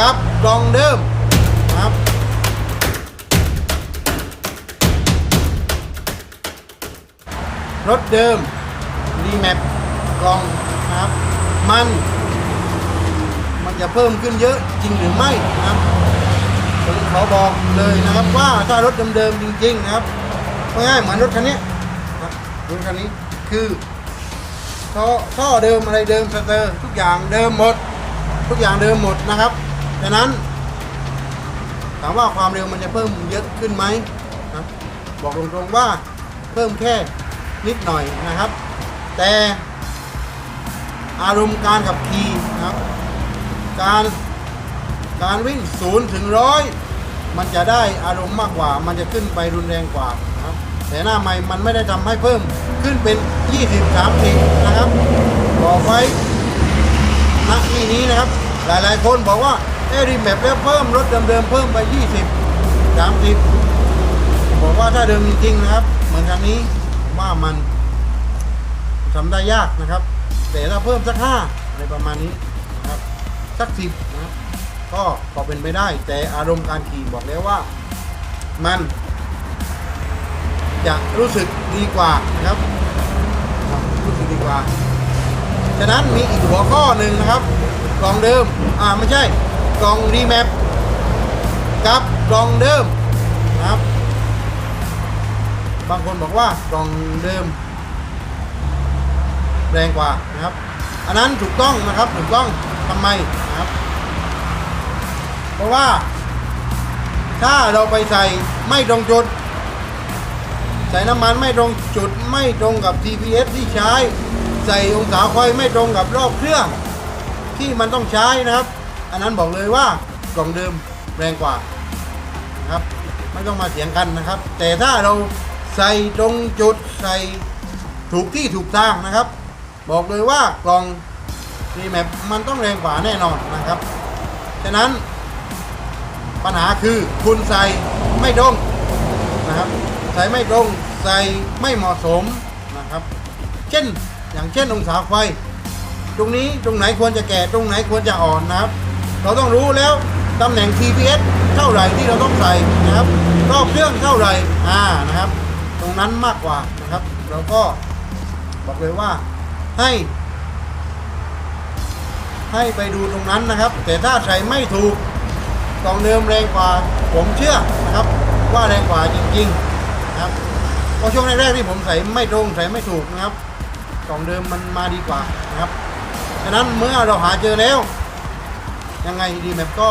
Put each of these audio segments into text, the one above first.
กับกล่องเดิมครับรถเดิมรีแมปกล่องนะครับ มัน มันจะเพิ่มขึ้นเยอะจริงหรือไม่นะครับผมขอบอกเลยนะครับว่าถ้ารถเดิมๆจริงๆนะครับง่ายเหมือนรถคันนี้ครับรถคันนี้คือท่อท่อเดิมอะไรเดิมสเตอร์ทุกอย่างเดิมหมด ทุกอย่างเดิมหมดนะครับ ดังนั้น ถามว่าความเร็วมันจะเพิ่มเยอะขึ้นไหมนะบอกตรงๆว่าเพิ่มแค่นิดหน่อยนะครับ แต่อารมณ์การขับขี่นะครับ การการวิ่งศูนย์ถึงร้อยมันจะได้อารมณ์มากกว่า มันจะขึ้นไปรุนแรงกว่านะครับ แต่หน้าใหม่มันไม่ได้ทำให้เพิ่มขึ้นเป็น 20 30 นะครับ บอกไว้ณที่นี้นะครับ หลายๆคนบอกว่า เอรีแมปแล้วเพิ่มรถเดิมๆเพิ่มไป 20 30บอกว่าถ้าเดิมจริงๆนะครับ เหมือนคันนี้ว่ามันทำได้ยากนะครับ แต่ถ้าเพิ่มสักห้าอะไรประมาณนี้นะครับสักสิบนะก็พอเป็นไปได้ แต่อารมณ์การขี่บอกแล้วว่ามัน จะรู้สึกดีกว่านะครับ รู้สึกดีกว่า ฉะนั้นมีอีกหัวข้อหนึ่งนะครับกล่องเดิม อ่าไม่ใช่ กล่องรีแมปกับกล่องเดิมนะครับ บางคนบอกว่ากล่องเดิม แรงกว่านะครับ อันนั้นถูกต้องนะครับถูกต้องทำไมนะครับ เพราะว่า ถ้าเราไปใส่ไม่ตรงจุด ใส่น้ำมันไม่ตรงจุดไม่ตรงกับ TPS ที่ใช้ ใส่องศาไฟไม่ตรงกับรอบเครื่อง ที่มันต้องใช้นะครับ อันนั้นบอกเลยว่ากล่องเดิมแรงกว่านะครับไม่ต้องมาเถียงกันนะครับ แต่ถ้าเราใส่ตรงจุดใส่ถูกที่ถูกทางนะครับ บอกเลยว่ากล่องรีแมปมันต้องแรงกว่าแน่นอนนะครับฉะนั้นปัญหาคือคุณใส่ไม่ตรงนะครับ ใส่ไม่ตรงใส่ไม่เหมาะสมนะครับ เช่นอย่างเช่นองศาไฟ ตรงนี้ตรงไหนควรจะแก่ตรงไหนควรจะอ่อนนะครับ เราต้องรู้แล้วตำแหน่ง TPS เท่าไหร่ที่เราต้องใส่นะครับรอบเครื่องเท่าไหร่อ่านะครับ ตรงนั้นมากกว่านะครับเราก็บอกเลยว่าให้ ให้ไปดูตรงนั้นนะครับ แต่ถ้าใส่ไม่ถูกกล่องเดิมแรงกว่าผมเชื่อนะครับ ว่าแรงกว่าจริงๆนะครับเพราะช่วงแรกๆที่ผมใส่ไม่ตรงใส่ไม่ถูกนะครับกล่องเดิมมันมาดีกว่านะครับฉะนั้นเมื่อเราหาเจอแล้ว ยังไงดีแมปก็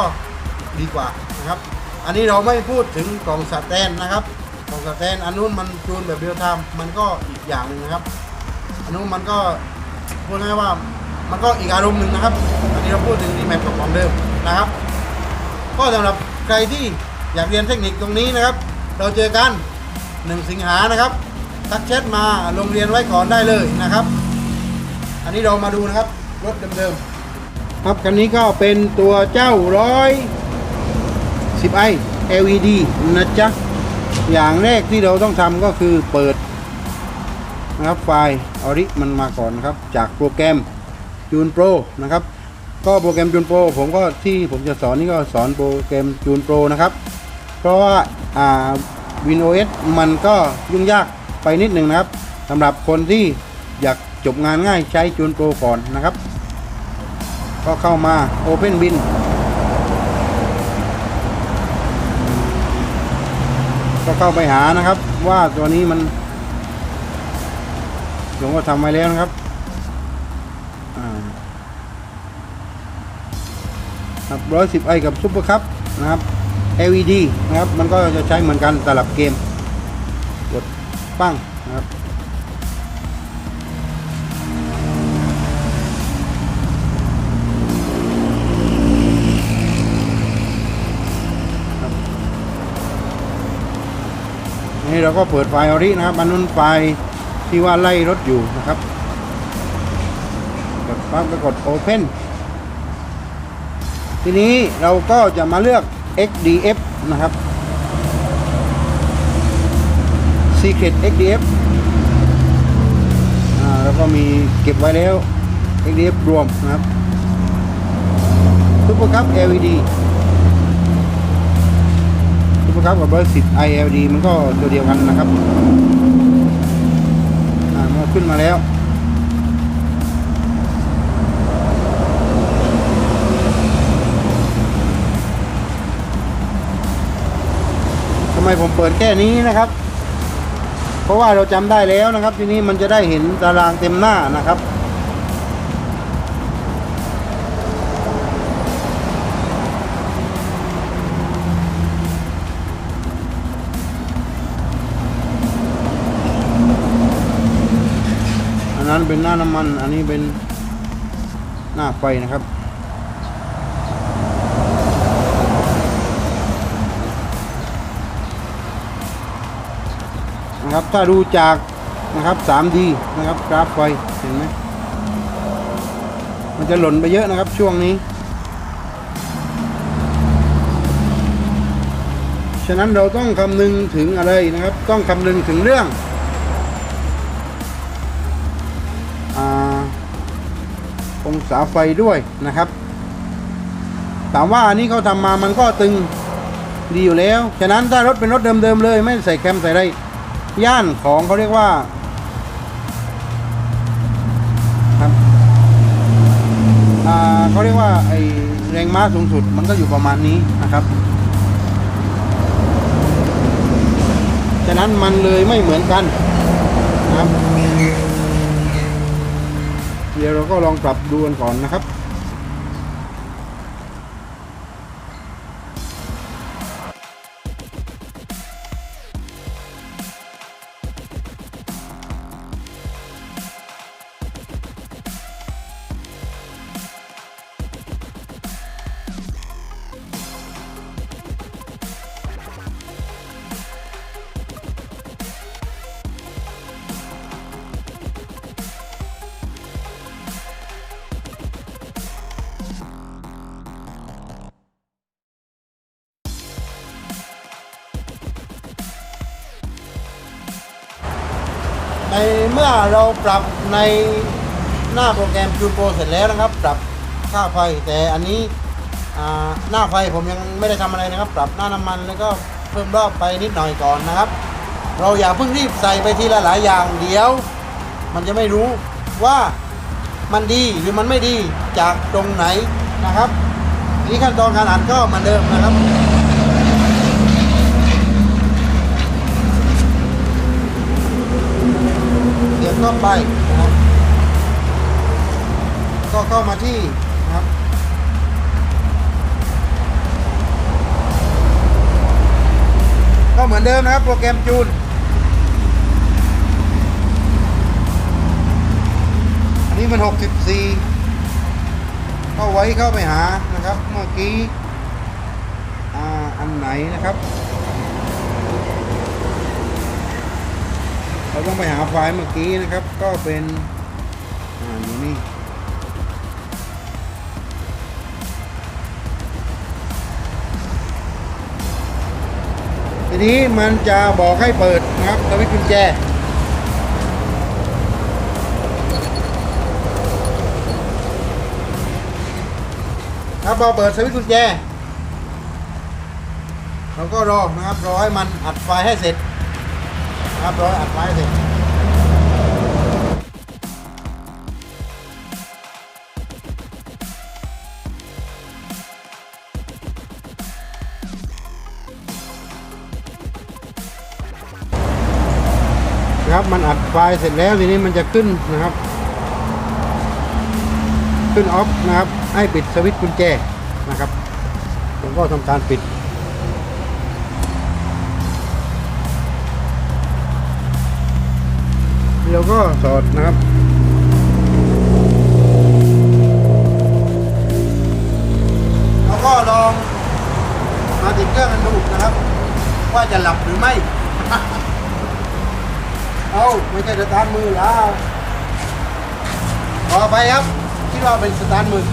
ดีกว่านะครับ อันนี้เราไม่พูดถึงกล่องสแตนนะครับกล่องสแตนอันนู้นมันจูนแบบเรียลไทม์มันก็อีกอย่างหนึ่งนะครับ อันนู้นมันก็พูดง่ายว่ามันก็อีกอารมณ์หนึ่งนะครับ อันนี้เราพูดถึงดีแมปกับของเดิมนะครับ ก็สำหรับใครที่อยากเรียนเทคนิคตรงนี้นะครับ เราเจอกัน1สิงหานะครับทักแชทมาลงเรียนไว้ก่อนได้เลยนะครับ อันนี้เรามาดูนะครับรถเดิมๆ ครับคันนี้ก็เป็นตัวเจ้าร้อยสิบไอ LED นะจ๊ะ อย่างแรกที่เราต้องทำก็คือเปิดนะครับไฟล์ออริมันมาก่อนนะครับ จากโปรแกรมจูนโปรนะครับ ก็โปรแกรมจูนโปรผมก็ที่ผมจะสอนนี่ก็สอนโปรแกรมจูนโปรนะครับ เพราะว่าอ่า WinOS มันก็ยุ่งยากไปนิดหนึ่งนะครับสำหรับคนที่อยากจบงานง่ายใช้จูนโปรก่อนนะครับ ก็เข้ามา Open Bin ก็เข้าไปหานะครับ ว่าตัวนี้มันผมก็ทำไว้แล้วนะครับร้อยสิบไอกับซุปเปอร์คัพนะครับ LED นะครับ มันก็จะใช้เหมือนกันสลับเกม กดปั้งนะครับ นี่เราก็เปิดไฟออรินะครับอันนู้นไฟที่ว่าไล่รถอยู่นะครับกดปั๊บแล้วกด Open ทีนี้เราก็จะมาเลือก XDF นะครับ Secret XDF อ่าแล้วก็มีเก็บไว้แล้ว XDF รวมนะครับปซุ ปเปอร์คัพ LED ซุปเปอร์คัพกับเบอร์สิบ ILD มันก็ตัวเดียวกันนะครับอ่ามันขึ้นมาแล้วทำไมผมเปิดแค่นี้นะครับ เพราะว่าเราจำได้แล้วนะครับ ทีนี้มันจะได้เห็นตารางเต็มหน้านะครับ นั้นเป็นหน้าน้ำมัน อันนี้เป็นหน้าไฟนะครับนะครับถ้าดูจากนะครับ 3D นะครับกราฟไฟเห็นไหมมันจะหล่นไปเยอะนะครับช่วงนี้ ฉะนั้นเราต้องคำนึงถึงอะไรนะครับ ต้องคำนึงถึงเรื่อง องศาไฟด้วยนะครับ ถามว่าอันนี้เขาทำมามันก็ตึงดีอยู่แล้ว ฉะนั้นถ้ารถเป็นรถเดิมๆเลย ไม่ใส่แคมใส่อะไรย่านของเขาเรียกว่าครับอ่าเขาเรียกว่าไอแรงม้าสูงสุดมันก็อยู่ประมาณนี้นะครับ ฉะนั้นมันเลยไม่เหมือนกันนะครับ เดี๋ยวเราก็ลองปรับดูกันก่อนนะครับ ปรับในหน้าโปรแกรมจูนโปรเสร็จแล้วนะครับ ปรับค่าไฟแต่อันนี้หน้าไฟผมยังไม่ได้ทำอะไรนะครับ ปรับหน้าน้ำมันแล้วก็เพิ่มรอบไปนิดหน่อยก่อนนะครับ เราอย่าเพิ่งรีบใส่ไปทีละหลายอย่างเดี๋ยว มันจะไม่รู้ว่ามันดีหรือมันไม่ดีจากตรงไหนนะครับ นี่ขั้นตอนการอ่านก็เหมือนเดิมนะครับ เดี๋ยวก็ไปนะครับ ก็เข้ามาที่นะครับก็เหมือนเดิมนะครับ โปรแกรมจูนอันนี้มัน 64 เข้าไว้เข้าไปหานะครับ เมื่อกี้ อ่า อันไหนนะครับ เราต้องไปหาไฟล์เมื่อกี้นะครับ ก็เป็นอ่าอยู่นี่ทีนี้มันจะบอกให้เปิดนะครับสวิตช์กุญแจครับพอเปิดสวิตช์กุญแจ เราก็รอนะครับ รอให้มันอัดไฟให้เสร็จ ครับรอให้อัดไฟเสร็จครับมันอัดไฟล์เสร็จแล้วทีนี้มันจะขึ้นนะครับ ขึ้นออฟนะครับ ให้ปิดสวิตช์กุญแจนะครับผมก็ทำการปิด ราก็สอดนะครับเราก็ลองมาติดเครื่องกันดูนะครับ ว่าจะหลับหรือไม่ เอาไม่ใช่สตาร์ทมือแล้วต่อไปครับคิดว่าเป็นสตาร์ทมือ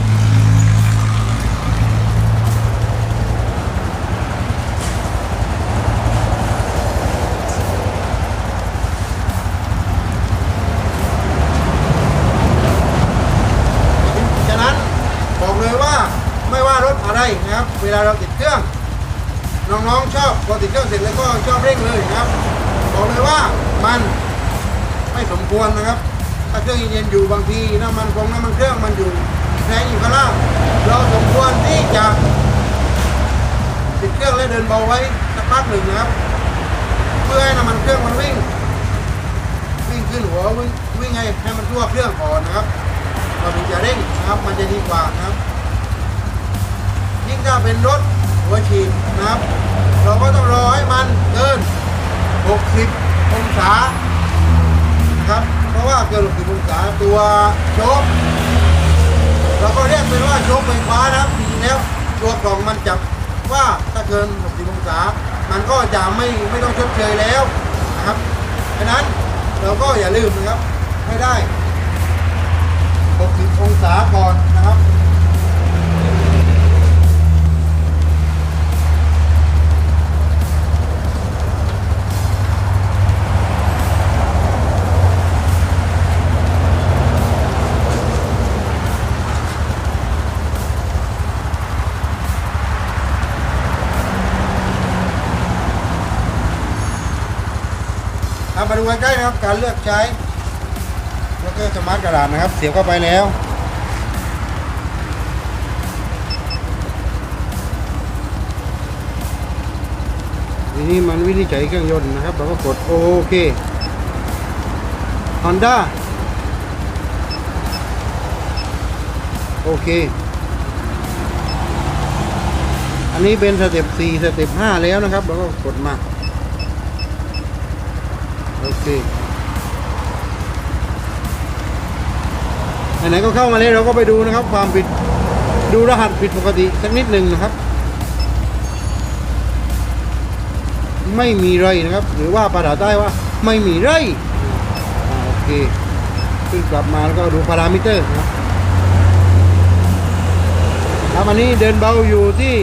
ฉะนั้นบอกเลยว่าไม่ว่ารถลาเราติดเครื่อง น้องๆชอบพอติดเครื่องเสร็จแล้วก็ชอบเร่งเลยนะครับบอกเลยว่ามันไม่สมควรนะครับ ถ้าเครื่องเย็นอยู่บางทีน้ำมันคงน้ำมันเครื่องมันอยู่แรงอยู่ข้างล่างเราสมควรที่จะติดเครื่องและเดินเบาไว้สักพักหนึ่งนะครับ เพื่อให้น้ำมันเครื่องมันวิ่ง วิ่งขึ้นหัววิ่งวิ่งให้ให้มันทั่วเครื่องก่อนนะครับเราถึงจะเร่งนะครับ มันจะดีกว่านะครับ เป็นรถหัวฉีดนะครับ เราก็ต้องรอให้มันเกิน 60 องศานะครับ เพราะว่าเกิน 60 องศาตัวโชคเราก็เรียกเป็นว่าโชคไฟฟ้านะครับจริงแล้วตัวกล่องมันจับว่าถ้าเกิน 60 องศา มันก็จะไม่ไม่ต้องชดเชยแล้วนะครับฉะนั้นเราก็อย่าลืมนะครับให้ได้ 60 องศาก่อนนะครับ มาดูใกล้ๆนะครับ การเลือกใช้แล้วก็สมาร์ทกระดาษนะครับ เสียบเข้าไปแล้วทีนี้มันวินิจฉัยเครื่องยนต์นะครับเราก็กดโอเค Honda โอเค อันนี้เป็นสเต็ป4สเต็ป5แล้วนะครับ เราก็กดมา โอเคไหนๆก็เข้ามาแล้วเราก็ไปดูนะครับ ความผิดดูรหัสผิดปกติสักนิดหนึ่งนะครับ ไม่มีไรนะครับ หรือว่าภาษาใต้ว่าไม่มีไรอโอเคขึ้นกลับมาแล้วก็ดูพารามิเตอร์นะครับครับอันนี้เดินเบาอยู่ที่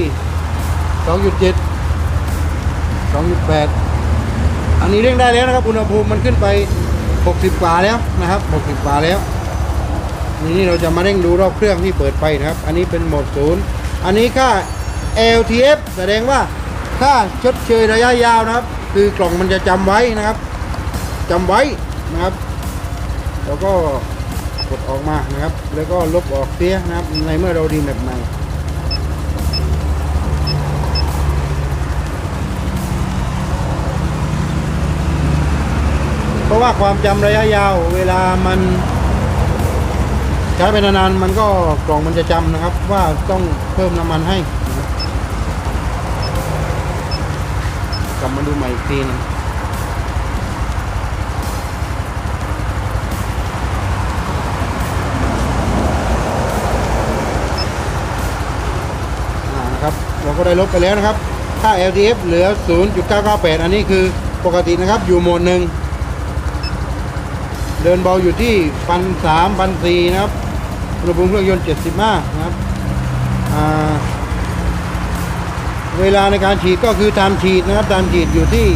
2.7 2.8 อันนี้เร่งได้แล้วนะครับ อุณหภูมิมันขึ้นไป 60 กว่าแล้วนะครับ 60 กว่าแล้วนี่เราจะมาเร่งดูรอบเครื่องที่เปิดไฟนะครับ อันนี้เป็นโหมดศูนย์อันนี้ค่า LTF แสดงว่าค่าชดเชยระยะยาวนะครับ คือกล่องมันจะจำไว้นะครับจำไว้นะครับ แล้วก็กดออกมานะครับ แล้วก็ลบออกเสียนะครับ ในเมื่อเราดีแบบใหม่ ราะว่าความจำระยะยาว เวลามันใช้ไปนานๆมันก็กล่องมันจะจำนะครับ ว่าต้องเพิ่มน้ำมันให้กลับมาดูใหม่อีกทีนึงอ่านะครับเราก็ได้ลบไปแล้วนะครับ ค่า LTF เหลือ 0.998 อันนี้คือปกตินะครับ อยู่โหมดหนึ่ง เดินเบาอยู่ที่พันสามพันสี่นะครับอุณหภูมิเครื่องยนต์เจ็ดสิบห้านะครับเวลาในการฉีดก็คือตามฉีดนะครับตามฉีดอยู่ที่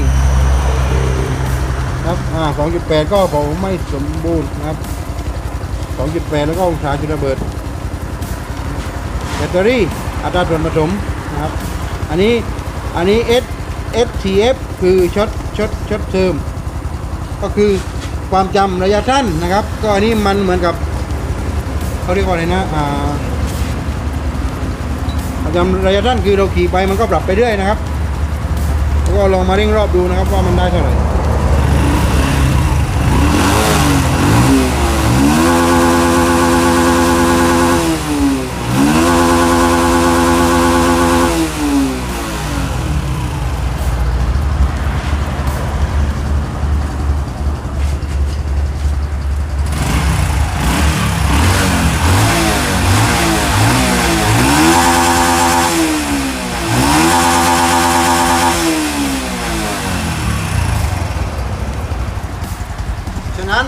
ครับอ่าสองจุดแปดก็บอกไม่สมบูรณ์นะครับสองจุดแปดแล้วก็องศาจุดระเบิดแบตเตอรี่อัตราส่วนผสมนะครับ อันนี้อันนี้ S STF คือช็อตช็อตช็อตเทอมก็คือ ความจำระยะสั้นนะครับ ก็อันนี้มันเหมือนกับเขาเรียกว่าอะไรนะอ่าความจำระยะสั้นคือเราขี่ไปมันก็ปรับไปเรื่อยนะครับ แล้วก็ลองมาเร่งรอบดูนะครับว่ามันได้เท่าไหร่ฉะนั้น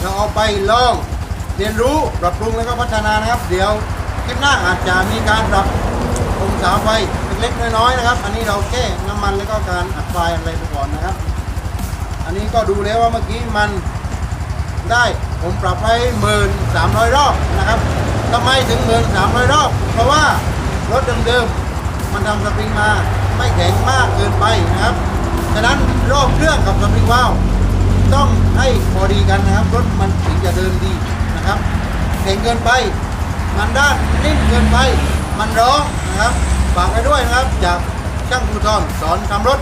เราเอาไป ลองเรียนรู้ปรับปรุงแล้วก็พัฒนานะครับ เดี๋ยวคลิปหน้าอาจจะมีการปรับองศาไฟเล็กๆน้อยๆนะครับ อันนี้เราแก้น้ำมันแล้วก็การอัดไฟอะไรไปก่อนนะครับ อันนี้ก็ดูแล้วว่าเมื่อกี้มันได้ผมปรับให้หมื่นสามร้อยรอบนะครับทำไมถึงหมื่นสามร้อยรอบ เพราะว่ารถเดิมๆมันทำสปริงมาไม่แข็งมากเกินไปนะครับ ฉะนั้นรอบเครื่องกับสปริงวาล์ว ต้องให้พอดีกันนะครับ รถมันถึงจะเดินดีนะครับแข็งเกินไป มันด้านนิ่มเกินไป มันร้องนะครับฝากไปด้วยนะครับ จากช่างภูทรสอนทำรถ